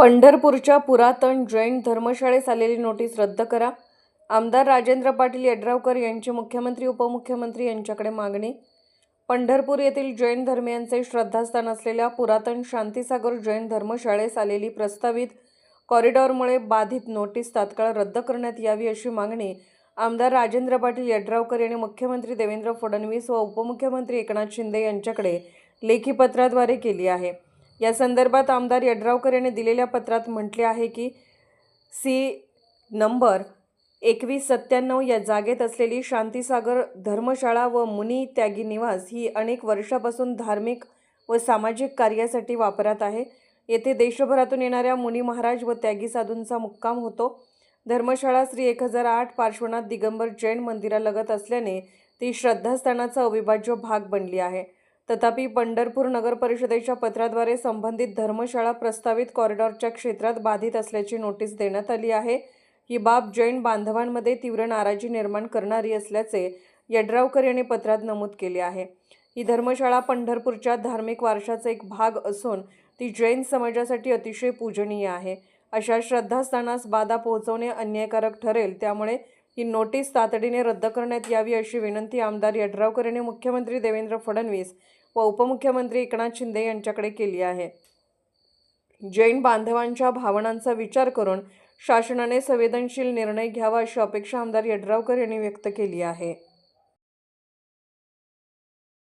पंढरपूरच्या पुरातन जैन धर्मशाळेस आलेली नोटीस रद्द करा. आमदार राजेंद्र पाटील यड्रावकर यांची मुख्यमंत्री उपमुख्यमंत्री यांच्याकडे मागणी. पंढरपूर येथील जैन धर्मियांचे श्रद्धास्थान असलेल्या पुरातन शांतीसागर जैन धर्मशाळेस आलेली प्रस्तावित कॉरिडॉरमुळे बाधित नोटीस तात्काळ रद्द करण्यात यावी अशी मागणी आमदार राजेंद्र पाटील यड्रावकर यांनी मुख्यमंत्री देवेंद्र फडणवीस व उपमुख्यमंत्री एकनाथ शिंदे यांच्याकडे लेखी पत्राद्वारे केली आहे. या संदर्भात आमदार यड्रावकर यांनी दिलेल्या पत्रात म्हटले आहे की सी नंबर एकवीस सत्त्याण्णव या जागेत असलेली शांतीसागर धर्मशाळा व मुनी त्यागी निवास ही अनेक वर्षापासून धार्मिक व सामाजिक कार्यासाठी वापरात आहे. येथे देशभरातून येणाऱ्या मुनी महाराज व त्यागी साधूंचा मुक्काम होतो. धर्मशाळा श्री एक हजार आठ पार्श्वनाथ दिगंबर जैन मंदिरालगत असल्याने ती श्रद्धास्थानाचा अविभाज्य भाग बनली आहे. तथापि पंढरपूर नगर परिषदेच्या पत्राद्वारे संबंधित धर्मशाळा प्रस्तावित कॉरिडॉरच्या क्षेत्रात बाधित असल्याची नोटीस देण्यात आली आहे. ही बाब जैन बांधवांमध्ये तीव्र नाराजी निर्माण करणारी असल्याचे यड्रावकर यांनी पत्रात नमूद केले आहे. ही धर्मशाळा पंढरपूरच्या धार्मिक वारशाचा एक भाग असून ती जैन समाजासाठी अतिशय पूजनीय आहे. अशा श्रद्धास्थानास बाधा पोहोचवणे अन्यायकारक ठरेल त्यामुळे ही नोटीस तातडीने रद्द करण्यात यावी अशी विनंती आमदार यड्रावकर यांनी मुख्यमंत्री देवेंद्र फडणवीस व उपमुख्यमंत्री एकनाथ शिंदे यांच्याकडे केली आहे. जैन बांधवांच्या भावनांचा विचार करून शासनाने संवेदनशील निर्णय घ्यावा अशी अपेक्षा आमदार यड्रावकर यांनी व्यक्त केली आहे.